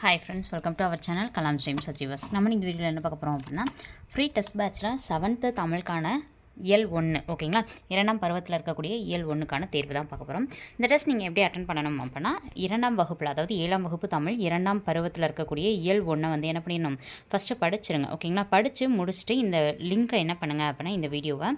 Hi friends welcome to our channel Kalam ஸ்ரீம் சச்சிவஸ் நம்ம இந்த வீடியோவில் என்ன பார்க்க போகிறோம் அப்படின்னா ஃப்ரீ டெஸ்ட் பேட்சில் செவன்த்து தமிழுக்கான இயல் ஒன்று ஓகேங்களா? இரண்டாம் பருவத்தில் இருக்கக்கூடிய இயல் ஒன்றுக்கான தேர்வு தான் பார்க்க போகிறோம் இந்த டெஸ்ட் நீங்கள் எப்படி அட்டன் பண்ணணும் அப்படின்னா இரண்டாம் வகுப்பில் அதாவது ஏழாம் வகுப்பு தமிழ் இரண்டாம் பருவத்தில் இருக்கக்கூடிய இயல் ஒன்றை வந்து என்ன பண்ணிடணும்? ஃபஸ்ட்டு படிச்சிருங்க ஓகேங்களா? படித்து முடிச்சுட்டு இந்த லிங்க்கை என்ன பண்ணுங்கள் அப்படின்னா இந்த வீடியோவை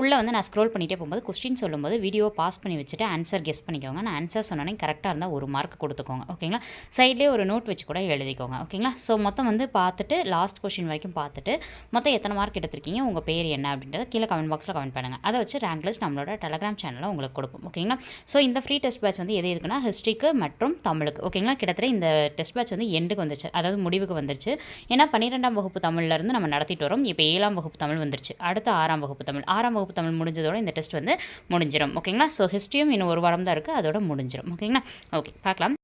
உள்ளே வந்து நான் ஸ்க்ரோல் பண்ணிகிட்டே போகும்போது கொஸ்டின் சொல்லும்போது வீடியோ பாஸ் பண்ணி வச்சுட்டு ஆன்சர் கெஸ் பண்ணிக்கோங்க. நான் ஆன்சர் சொன்னோன்னே கரெக்டாக இருந்தால் ஒரு மார்க் கொடுத்துக்கோங்க. ஓகேங்களா சைட்லேயே ஒரு நோட் வச்சு கூட எழுதிக்கோங்க. ஓகேங்களா ஸோ மொத்தம் வந்து பார்த்துட்டு லாஸ்ட் கொஸ்டின் வரைக்கும் பார்த்துட்டு மொத்தம் எத்தனை மார்க் எடுத்திருக்கீங்க? உங்கள் பேர் என்ன? அப்படின்றத கீழே கமெண்ட் பாக்ஸில் கமெண்ட் பண்ணுங்கள் அதை வச்சு ரேங்க் லிஸ்ட் நம்மளோட டெலகிராம் சேனலில் உங்களுக்கு கொடுப்போம். ஓகேங்களா ஸோ இந்த ஃப்ரீ டெஸ்ட் பேட்ச் வந்து எது எதுக்குன்னா ஹிஸ்ட்ரிக்கு மற்றும் தமிழுக்கு. ஓகேங்களா கிட்டத்தட்ட இந்த டெஸ்ட் பேட்ச் வந்து எண்டுக்கு வந்துருச்சு. அதாவது முடிவுக்கு வந்துருச்சு. ஏன்னா பன்னிரெண்டாம் வகுப்பு தமிழ்லேருந்து நம்ம நடத்திட்டு வரோம். இப்போ ஏழாம் வகுப்பு தமிழ் வந்துருச்சு. அடுத்து ஆறாம் வகுப்பு தமிழ். ஆறாம் வகுப்பு தமிழ் முடிஞ்சதோட இந்த டெஸ்ட் வந்து முடிஞ்சிடும் ஓகேங்களா ஸோ ஹிஸ்ட்ரியும் இன்னும் ஒரு வாரம் தான் இருக்குது அதோட முடிஞ்சிடும் ஓகேங்களா ஓகே பார்க்கலாம்.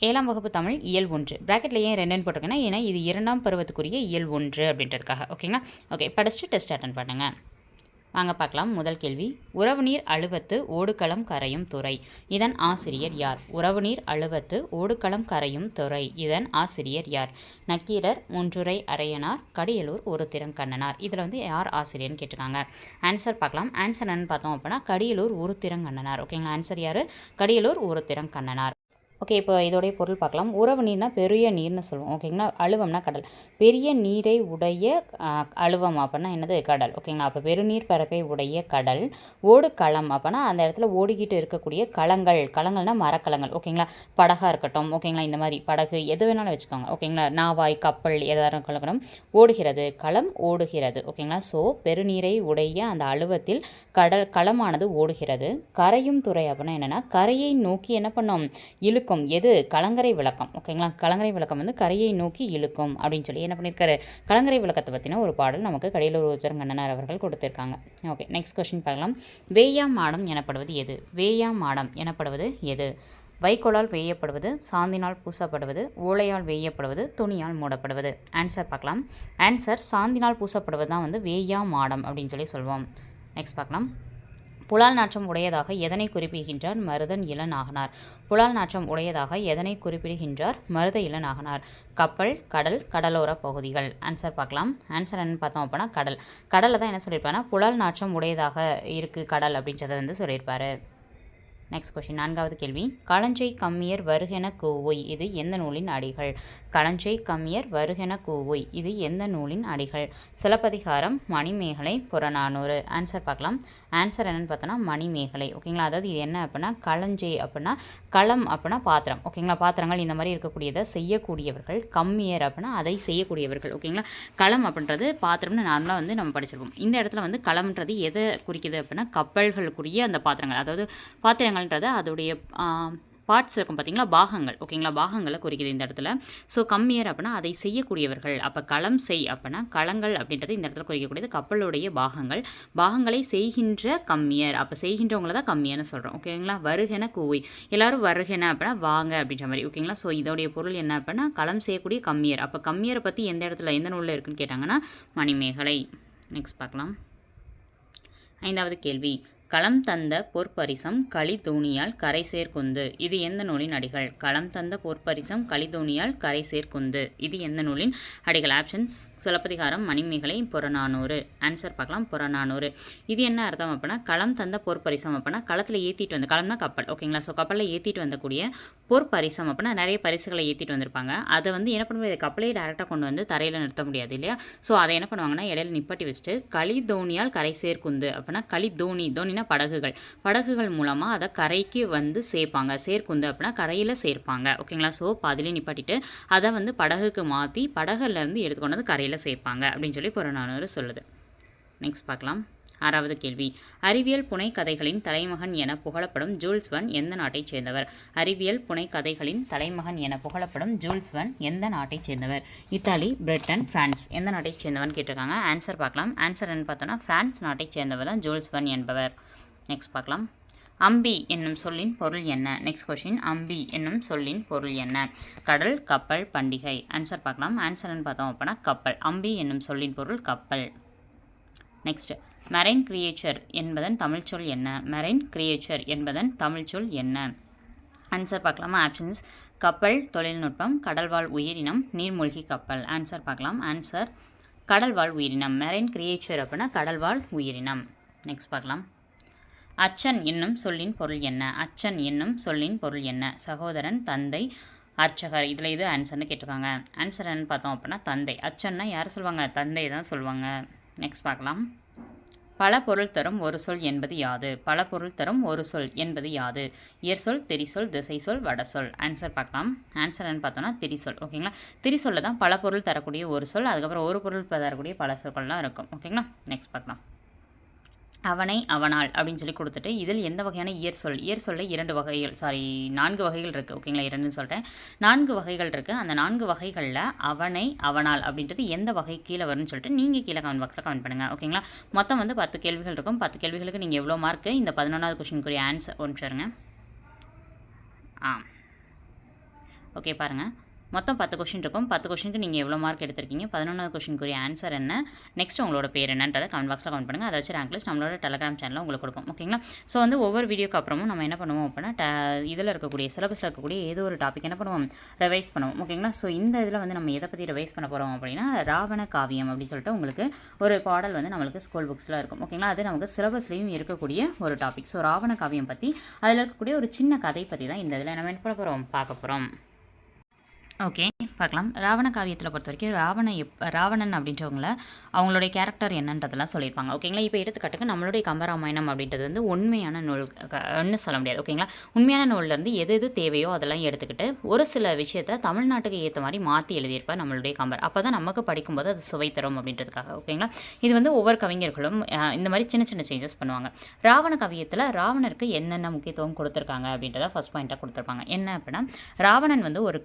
ஏழாம் வகுப்பு தமிழ் இயல் ஒன்று. ப்ராக்கெட்டில் ஏன் ரெண்டுன்னு போட்டிருக்கேன்னா ஏன்னா இது இரண்டாம் பருவத்துக்குரிய இயல் ஒன்று அப்படின்றதுக்காக. ஓகேங்களா ஓகே படிச்சுட்டு டெஸ்ட் அட்டன் பண்ணுங்கள் வாங்க பார்க்கலாம். முதல் கேள்வி. உறவுநீர் அழுவத்து ஓடுகளம் கரையும் துறை. இதன் ஆசிரியர் யார்? உறவுநீர் அழுவத்து ஓடுகளம் கரையும் துறை. இதன் ஆசிரியர் யார்? நக்கீரர் முன்றுரை அரையனார் கடியலூர் ஒரு திறங்கண்ணனார் இதில் வந்து யார் ஆசிரியர்னு கேட்டிருக்காங்க. ஆன்சர் பார்க்கலாம். ஆன்சர் என்னன்னு பார்த்தோம் அப்படின்னா கடியலூர் ஒரு திறங்கண்ணனார் ஓகேங்களா ஆன்சர் யார்? கடியலூர் ஒரு திறங்கண்ணனார் ஓகே இப்போ இதோடைய பொருள் பார்க்கலாம். உறவு நீர்னா பெரிய நீர்னு சொல்லுவோம். ஓகேங்களா அழுவம்னா கடல். பெரிய நீரை உடைய அழுவம் அப்படின்னா என்னது? கடல். ஓகேங்களா அப்போ பெருநீர் பரப்பை உடைய கடல். ஓடு களம் அப்படின்னா அந்த இடத்துல ஓடிக்கிட்டு இருக்கக்கூடிய களங்கள். களங்கள்னா மரக்கலங்கள். ஓகேங்களா படகாக இருக்கட்டும். ஓகேங்களா இந்த மாதிரி படகு எது வேணாலும் வச்சுக்கோங்க. ஓகேங்களா நாவாய் கப்பல் எதாவது கலக்கணும். ஓடுகிறது களம் ஓடுகிறது. ஓகேங்களா ஸோ பெருநீரை உடைய அந்த அழுவத்தில் கடல் களமானது ஓடுகிறது. கரையும் துறை அப்படின்னா என்னென்னா கரையை நோக்கி என்ன பண்ணும்? இழுக்கும். எது? கலங்கரை விளக்கம். ஓகேங்களா கலங்கரை விளக்கம் வந்து கரையை நோக்கி இழுக்கும் அப்படின்னு சொல்லி என்ன பண்ணியிருக்காரு? கலங்கரை விளக்கத்தை பற்றின ஒரு பாடல் நமக்கு கடையில் ஒரு உத்தரங்கண்ணனார் அவர்கள் கொடுத்துருக்காங்க. ஓகே நெக்ஸ்ட் கொஸ்டின் பார்க்கலாம். வேயா மாடம் எனப்படுவது எது? வேயா மாடம் எனப்படுவது எது? வைக்கோலால் வேயப்படுவது சாந்தினால் பூசப்படுவது ஓலையால் வேயப்படுவது துணியால் மூடப்படுவது. ஆன்சர் பார்க்கலாம். ஆன்சர் சாந்தினால் பூசப்படுவது தான் வந்து வேயா மாடம் அப்படின்னு சொல்லி சொல்லுவோம் நெக்ஸ்ட் பார்க்கலாம். புலால் நாற்றம் உடையதாக எதனை குறிப்பிடுகின்றார்? மருதன் இளநாகனார் புலால் நாற்றம் உடையதாக எதனை குறிப்பிடுகின்றார்? மருத இளநாகனார் கப்பல் கடல் கடலோர பகுதிகள். ஆன்சர் பார்க்கலாம். ஆன்சர் என்னன்னு பார்த்தோம் அப்படின்னா கடல். கடலில் தான் என்ன சொல்லியிருப்பாருன்னா புலால் நாற்றம் உடையதாக இருக்குது கடல் அப்படின்றத வந்து சொல்லியிருப்பாரு. நெக்ஸ்ட் கொஷின் நான்காவது கேள்வி. களஞ்சை கம்மியர் வருகென கூவை இது எந்த நூலின் அடிகள்? களஞ்சை கம்மியர் வருகென கூவை இது எந்த நூலின் அடிகள்? சிலப்பதிகாரம் மணிமேகலை புறநானூறு. ஆன்சர் பார்க்கலாம். ஆன்சர் என்னென்னு பார்த்தோன்னா மணிமேகலை. ஓகேங்களா? அதாவது இது என்ன அப்படின்னா களஞ்சை அப்படின்னா களம் அப்படின்னா பாத்திரம். ஓகேங்களா? பாத்திரங்கள் இந்த மாதிரி இருக்கக்கூடியதை செய்யக்கூடியவர்கள் கம்மியர் அப்படின்னா அதை செய்யக்கூடியவர்கள். ஓகேங்களா? களம் அப்படின்றது பாத்திரம்னு நார்மலாக வந்து நம்ம படிச்சிருப்போம். இந்த இடத்துல வந்து களம்ன்றது எதை குறிக்குது அப்படின்னா கப்பல்களுக்குரிய அந்த பாத்திரங்கள். அதாவது பாத்திரங்கள்ன்றது அதோடைய பார்ட்ஸ் இருக்கும் பார்த்தீங்களா பாகங்கள். ஓகேங்களா? பாகங்களை குறிக்குது இந்த இடத்துல. ஸோ கம்மியர் அப்படின்னா அதை செய்யக்கூடியவர்கள். அப்போ களம் செய் அப்படின்னா களங்கள் அப்படின்றது இந்த இடத்துல குறிக்கக்கூடியது. கப்பலுடைய பாகங்கள். பாகங்களை செய்கின்ற கம்மியர் அப்போ செய்கின்றவங்கள தான் கம்மியர்னு சொல்கிறோம் ஓகேங்களா? வருகென கூவி. எல்லோரும் வருகென அப்படின்னா வாங்க அப்படின்ற மாதிரி. ஓகேங்களா? ஸோ இதோடைய பொருள் என்ன அப்படின்னா களம் செய்யக்கூடிய கம்மியர் அப்போ கம்மியரை பற்றி எந்த இடத்துல எந்த நூலில் இருக்குன்னு கேட்டாங்கன்னா மணிமேகலை. நெக்ஸ்ட் பார்க்கலாம். ஐந்தாவது கேள்வி. களம் தந்த பொற்பரிசம் களிதோணியால் கரை சேர்க்குந்து இது எந்த நூலின் அடிகள்? களம் தந்த பொற்பரிசம் களிதோணியால் கரை சேர்க்குந்து இது எந்த நூலின் அடிகள்? ஆப்ஷன்ஸ் சிலப்பதிகாரம். மணிமேகலை. புறநானூறு. ஆன்சர் பார்க்கலாம். புறநானூறு. இது என்ன அர்த்தம் அப்படின்னா களம் தந்த பொற்பரிசம் அப்படின்னா களத்தில் ஏற்றிட்டு வந்த களம்னா கப்பல். ஓகேங்களா ஸோ கப்பலில் ஏற்றிட்டு வந்தக்கூடிய பொற்பரிசம் அப்படின்னா நிறைய பரிசுகளை ஏற்றிட்டு வந்திருப்பாங்க. அதை வந்து என்ன பண்ண முடியாது டேரெக்டாக கொண்டு வந்து தரையில் நிறுத்த முடியாது இல்லையா? ஸோ அதை என்ன பண்ணுவாங்கன்னா இடையில நிப்பாட்டி வச்சுட்டு களிதோணியால் கரை சேர்க்குந்து அப்படின்னா களிதோணி. சின்ன படகுகள். படகுகள் மூலமாக அதை கரைக்கு வந்து சேர்ப்பாங்க. சேர்க்குந்து அப்படின்னா கரையில் சேர்ப்பாங்க. ஓகேங்களா? ஸோ பாதிலே நிப்பாட்டிட்டு அதை வந்து படகுக்கு மாற்றி படகுலேருந்து எடுத்துக்கொண்டு வந்து கரையில் சேர்ப்பாங்க. அப்படின்னு சொல்லி புறநானூறு சொல்லுது. நெக்ஸ்ட் பார்க்கலாம். ஆறாவது கேள்வி. அறிவியல் புனை கதைகளின் தலைமகன் என புகழப்படும் ஜூல்ஸ் வன் எந்த நாட்டைச் சேர்ந்தவர்? அறிவியல் புனை கதைகளின் தலைமகன் என புகழப்படும் ஜூல்ஸ் வன் எந்த நாட்டைச் சேர்ந்தவர்? இத்தாலி பிரிட்டன் பிரான்ஸ் எந்த நாட்டைச் சேர்ந்தவன் கேட்டிருக்காங்க. ஆன்சர் பார்க்கலாம். ஆன்சர் என்ன பார்த்தோன்னா பிரான்ஸ் நாட்டைச் சேர்ந்தவர் தான் ஜூல்ஸ் வன் என்பவர். நெக்ஸ்ட் பார்க்கலாம். அம்பி என்னும் சொல்லின் பொருள் என்ன? நெக்ஸ்ட் கொஷின் அம்பி என்னும் சொல்லின் பொருள் என்ன? கடல் கப்பல் பண்டிகை. ஆன்சர் பார்க்கலாம். ஆன்சர்னு பார்த்தோம் அப்படின்னா கப்பல். அம்பி என்னும் சொல்லின் பொருள் கப்பல். நெக்ஸ்ட் மெரைன் கிரியேச்சர் என்பதன் தமிழ்ச்சொல் என்ன? மெரைன் கிரியேச்சர் என்பதன் தமிழ்ச்சொல் என்ன? ஆன்சர் பார்க்கலாமா. ஆப்ஷன்ஸ் கப்பல் தொழில்நுட்பம் கடல்வாழ் உயிரினம் நீர்மூழ்கி கப்பல். ஆன்சர் பார்க்கலாம். ஆன்சர் கடல்வாழ் உயிரினம். மெரைன் கிரியேச்சர் அப்படின்னா கடல்வாழ் உயிரினம். நெக்ஸ்ட் பார்க்கலாம். அச்சன் என்னும் சொல்லின் பொருள் என்ன? அச்சன் என்னும் சொல்லின் பொருள் என்ன? சகோதரன் தந்தை அர்ச்சகர். இதில் இது ஆன்சர்னு கேட்டிருக்காங்க. ஆன்சர் என்னன்னு பார்த்தோம் அப்படின்னா தந்தை. அச்சன்னா யார் சொல்லுவாங்க தந்தை தான் சொல்லுவாங்க நெக்ஸ்ட் பார்க்கலாம். பல பொருள் தரும் ஒரு சொல் என்பது யாது? பல பொருள் தரும் ஒரு சொல் என்பது யாது? இயற்சொல் திரிசொல் திசை சொல் வட சொல் ஆன்சர் பார்க்கலாம். ஆன்சர் என்னன்னு பார்த்தோம்னா திரிசொல். ஓகேங்களா திரிசொல்ல தான் பல பொருள் தரக்கூடிய ஒரு சொல் அதுக்கப்புறம் ஒரு பொருள் தரக்கூடிய பல சொற்கள்லாம் இருக்கும். ஓகேங்களா நெக்ஸ்ட் பார்க்கலாம். அவனை அவனால் அப்படின்னு சொல்லி கொடுத்துட்டு இதில் எந்த வகையான இயர் சொல் இயர் சொல்ல இரண்டு வகைகள் சாரி நான்கு வகைகள் இருக்குது ஓகேங்களா இரண்டுன்னு சொல்கிறேன் நான்கு வகைகள் இருக்குது அந்த நான்கு வகைகளில் அவனை அவனால் அப்படின்றது எந்த வகை கீழே வரும்னு சொல்லிட்டு நீங்கள் கீழே கமெண்ட் பாக்ஸில் கமெண்ட் பண்ணுங்கள் ஓகேங்களா மொத்தம் வந்து பத்து கேள்விகள் இருக்கும். பத்து கேள்விகளுக்கு நீங்கள் எவ்வளோ மார்க்கு இந்த பதினொன்றாவது கொஷினுக்குரிய ஆன்சர் ஒரு நிமிஷம் இருங்க. ஆ ஓகே பாருங்கள் மொத்தம் பத்து கொஷின் இருக்கும். பத்து கொஷினுக்கு நீங்கள் எவ்வளோ மார்க் எடுத்திருக்கீங்க? பதினொன்றாவது கொஷினுக்குரிய ஆன்சர் என்ன? நெக்ஸ்ட் உங்களோட பேர் என்னன்றதை கமெண்ட் பாக்ஸில் கமெண்ட் பண்ணுங்கள் அதை வச்சு ரேங்க் லிஸ்ட் நம்மளோட டெலகிராம் சேனலில் உங்களுக்கு கொடுப்போம். ஓகேங்களா ஸோ வந்து ஒவ்வொரு வீடியோக்கு அப்புறமும் நம்ம என்ன பண்ணுவோம் அப்படின்னா ட இதில் இருக்கக்கூடிய சிலபஸில் இருக்கக்கூடிய ஏதோ ஒரு டாபிக் என்ன பண்ணுவோம்? ரிவைஸ் பண்ணுவோம். ஓகேங்களா ஸோ இந்த இதில் வந்து நம்ம எதை பற்றி ரிவைஸ் பண்ண போகிறோம் அப்படின்னா ராவண காவியம் அப்படின்னு சொல்லிட்டு உங்களுக்கு ஒரு பாடல் வந்து நம்மளுக்கு ஸ்கூல் புக்ஸில் இருக்கும். ஓகேங்களா அது நமக்கு சிலபஸ்லேயும் இருக்கக்கூடிய ஒரு டாபிக் ஸோ ராவண காவியம் பற்றி அதில் இருக்கக்கூடிய ஒரு சின்ன கதை பற்றி தான் இந்த இதில் நம்ம என்ன பண்ண போகிறோம் பார்க்க போகிறோம் ஓகே பார்க்கலாம். ராவண காவியத்தில் பொறுத்த வரைக்கும் ராவண எப் ராவணன் அப்படின்றவங்கள அவங்களுடைய கேரக்டர் என்னன்றதெல்லாம் சொல்லியிருப்பாங்க. ஓகேங்களா? இப்போ எடுத்துக்காட்டுக்கு நம்மளுடைய கம்பராமாயணம் அப்படின்றது வந்து உண்மையான நூல் ஒன்று சொல்ல முடியாது. ஓகேங்களா? உண்மையான நூல்லேருந்து எது எது தேவையோ அதெல்லாம் எடுத்துக்கிட்டு ஒரு சில விஷயத்த தமிழ்நாட்டுக்கு ஏற்ற மாதிரி மாற்றி எழுதியிருப்பார் நம்மளுடைய கம்பர். அப்போ தான் நமக்கு படிக்கும்போது அது சுவை தரும் அப்படின்றதுக்காக. ஓகேங்களா? இது வந்து ஒவ்வொரு கவிஞர்களும் இந்த மாதிரி சின்ன சின்ன சேஞ்சஸ் பண்ணுவாங்க. ராவண கவியத்தில் ராவணருக்கு என்னென்ன முக்கியத்துவம் கொடுத்துருக்காங்க அப்படின்றத ஃபஸ்ட் பாயிண்ட்டாக கொடுத்துருப்பாங்க. என்ன அப்படின்னா ராவணன் வந்து ஒரு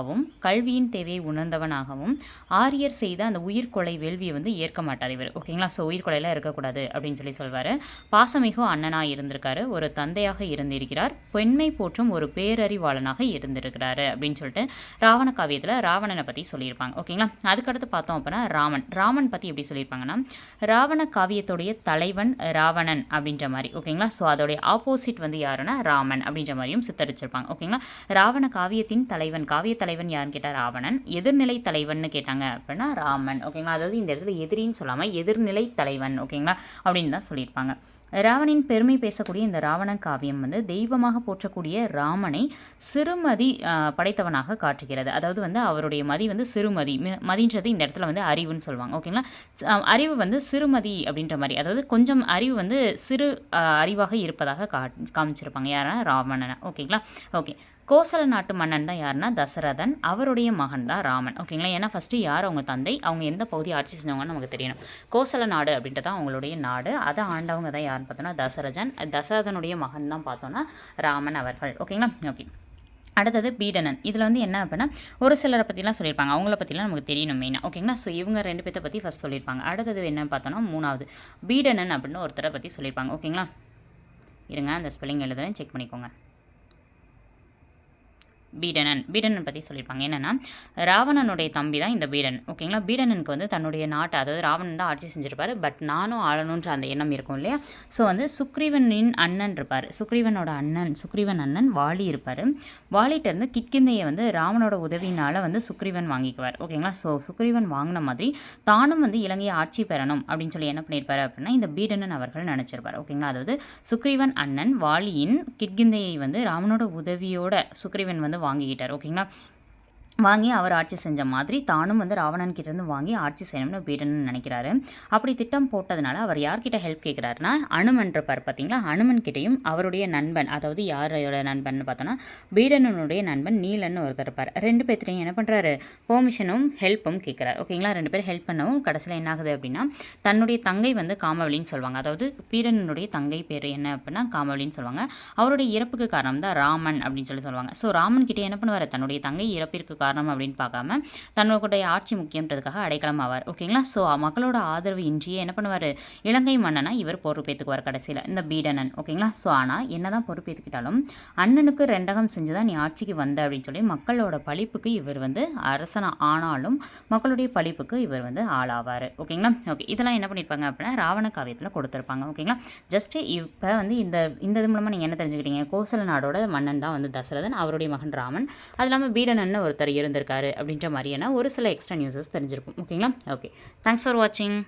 உணர்ந்தவனாகவும் கல்வியின் தேவையை உணர்ந்தவனாகவும் ஆரியர் செய்த அந்த உயிர்கொலை வேள்வியை வந்து ஏற்க மாட்டார் இவர். ஓகேங்களா? ஸோ உயிர்கொலையில் இருக்கக்கூடாது அப்படின்னு சொல்லி சொல்வார். பாசமிகு அண்ணனாக இருந்திருக்காரு. ஒரு தந்தையாக இருந்திருக்கிறார். பெண்மை போற்றும் ஒரு பேரறிவாளனாக இருந்திருக்கிறாரு அப்படின்னு சொல்லிட்டு ராவண காவியத்தில் ராவணனை பற்றி சொல்லியிருப்பாங்க. ஓகேங்களா? அதுக்கடுத்து பார்த்தோம் அப்படின்னா ராமன். ராமன் பற்றி எப்படி சொல்லியிருப்பாங்கன்னா ராவண காவியத்துடைய தலைவன் ராவணன் அப்படின்ற மாதிரி. ஓகேங்களா? ஸோ அதோடைய ஆப்போசிட் வந்து யாருன்னா ராமன் அப்படின்ற மாதிரியும் சித்தரிச்சிருப்பாங்க. ஓகேங்களா? ராவண காவியத்தின் தலைவன் காவிய தலைவன் யாருன்னு கேட்டால் ராவணன். எதிர்நிலை தலைவன் கேட்டாங்க அப்படின்னா ராமன். ஓகேங்களா அதாவது இந்த இடத்துல எதிரின்னு சொல்லாமல் எதிர்நிலை தலைவன் ஓகேங்களா அப்படின்னு தான் சொல்லியிருப்பாங்க. ராவணின் பெருமை பேசக்கூடிய இந்த ராவண காவியம் வந்து தெய்வமாக போற்றக்கூடிய ராமனை சிறுமதி படைத்தவனாக காட்டுகிறது. அதாவது வந்து அவருடைய மதி வந்து சிறுமதி மி- மதின்றது இந்த இடத்துல வந்து அறிவுன்னு சொல்லுவாங்க ஓகேங்களா அறிவு வந்து சிறுமதி அப்படின்ற மாதிரி. அதாவது கொஞ்சம் அறிவு வந்து சிறு அறிவாக இருப்பதாக கா காமிச்சிருப்பாங்க. யாரா ராவணனை ஓகேங்களா ஓகே கோசல நாட்டு மன்னன் தான் யாருன்னா தசரதன். அவருடைய மகன் தான் ராமன். ஓகேங்களா? ஏன்னா ஃபஸ்ட்டு யார் அவங்க தந்தை? அவங்க எந்த பகுதி ஆட்சி செஞ்சவங்கன்னு நமக்கு தெரியணும். கோசல நாடு அப்படின்றத அவங்களுடைய நாடு. அதை ஆண்டவங்க தான் யாருன்னு பார்த்தோன்னா தசரதன். தசரதனுடைய மகன் தான் பார்த்தோன்னா ராமன் அவர்கள். ஓகேங்களா? ஓகே. அடுத்தது பீடனன். இதில் வந்து என்ன அப்படின்னா ஒரு சிலரை பற்றிலாம் சொல்லியிருப்பாங்க. அவங்கள பற்றிலாம் நமக்கு தெரியணும் மெயினாக ஓகேங்களா? ஸோ இவங்க ரெண்டு பேர்த்த பற்றி ஃபஸ்ட் சொல்லியிருப்பாங்க. அடுத்தது என்னென்னு பார்த்தோன்னா மூணாவது. பீடனன் அப்படின்னு ஒருத்தரை பற்றி சொல்லியிருப்பாங்க. ஓகேங்களா? இருங்க அந்த ஸ்பெல்லிங் எழுதுறேன். செக் பண்ணிக்கோங்க. பீடனன் பீடனன் பற்றி சொல்லியிருப்பாங்க. என்னென்னா ராவணனுடைய தம்பி தான் இந்த பீடன். ஓகேங்களா பீடனனுக்கு வந்து தன்னுடைய நாட்டை அதாவது ராவணன் தான் ஆட்சி செஞ்சுருப்பார். பட் நானும் ஆளணுன்ற அந்த எண்ணம் இருக்கும் இல்லையா? ஸோ வந்து சுக்ரீவனின் அண்ணன் இருப்பார். சுக்ரீவனோட அண்ணன் சுக்ரீவன் அண்ணன் வாலி இருப்பார். வாலிட்ட இருந்து கிட்கிந்தையை வந்து ராவனோட உதவினால் வந்து சுக்ரீவன் வாங்கிக்குவார். ஓகேங்களா ஸோ சுக்ரீவன் வாங்கின மாதிரி தானும் வந்து இலங்கையை ஆட்சி பெறணும் அப்படின்னு சொல்லி என்ன பண்ணியிருப்பார் அப்படின்னா இந்த பீடனன் அவர்கள் நினச்சிருப்பார். ஓகேங்களா அதாவது சுக்ரீவன் அண்ணன் வாலியின் கிட்கிந்தையை வந்து ராமனோட உதவியோட சுக்ரீவன் வந்து வாங்கிக்கிட்டார் ஓகேங்களா? வாங்கி அவர் ஆட்சி செஞ்ச மாதிரி தானும் வந்து ராவணன் கிட்டேருந்து வாங்கி ஆட்சி செய்யணும்னு பீடன் நினைக்கிறாரு. அப்படி திட்டம் போட்டதுனால அவர் யார்கிட்ட ஹெல்ப் கேட்குறாருன்னா அனுமன் பார் பார்த்தீங்களா? அனுமன் கிட்டேயும் அவருடைய நண்பன் அதாவது யாரோட நண்பன் பார்த்தோன்னா பீடனனுடைய நண்பன் நீலன்னு ஒருத்தர் இருப்பார். ரெண்டு பேர்த்தையும் என்ன பண்ணுறாரு பெர்மிஷனும் ஹெல்ப்பும் கேட்குறாரு. ஓகேங்களா? ரெண்டு பேரும் ஹெல்ப் பண்ணவும் கடைசியில் என்ன ஆகுது அப்படின்னா தன்னுடைய தங்கை வந்து காமவலின்னு சொல்லுவாங்க. அதாவது பீடனனுடைய தங்கை பேர் என்ன அப்படின்னா காமவலின்னு சொல்லுவாங்க. அவருடைய இறப்புக்கு காரணம் தான் ராமன் அப்படின்னு சொல்லி சொல்லுவாங்க. ஸோ ராமன் கிட்டே என்ன பண்ணுவார்? தன்னுடைய தங்கை இறப்பிற்கு காரணம் காரணம் அப்படின்னு பார்க்காம தன்னுடைய ஆட்சி முக்கியன்றதுக்காக அடைக்கலம் ஆவார். ஓகேங்களா? ஸோ மக்களோட ஆதரவு இன்றியே என்ன பண்ணுவார்? இலங்கை மன்னனாக இவர் பொறுப்பேற்றுக்குவார் கடைசியில் இந்த பீடனன். ஓகேங்களா? ஸோ ஆனால் என்ன தான் பொறுப்பேற்றுக்கிட்டாலும் அண்ணனுக்கு ரெண்டகம் செஞ்சு தான் நீ ஆட்சிக்கு வந்த அப்படின்னு சொல்லி மக்களோட பழிப்புக்கு இவர் வந்து அரசனா ஆனாலும் மக்களுடைய பழிப்புக்கு இவர் வந்து ஆளாவார். ஓகேங்களா? ஓகே இதெல்லாம் என்ன பண்ணியிருப்பாங்க அப்படின்னா ராவண காவியத்தில் கொடுத்துருப்பாங்க. ஓகேங்களா? ஜஸ்ட்டு இப்போ வந்து இந்த இந்த இது மூலமாக நீங்கள் என்ன தெரிஞ்சுக்கிட்டீங்க? கோசல நாடோட மன்னன் தான் வந்து தசரதன் அவருடைய மகன் ராமன். அது இல்லாமல் பீடனன்னு ஒருத்தர் இருந்திருக்காரு அப்படின்ற மாதிரியான ஒரு சில எக்ஸ்ட்ரா நியூஸஸ் தெரிஞ்சிருக்கும். ஓகேங்களா ஓகே தேங்க்ஸ் ஃபார் வாட்சிங்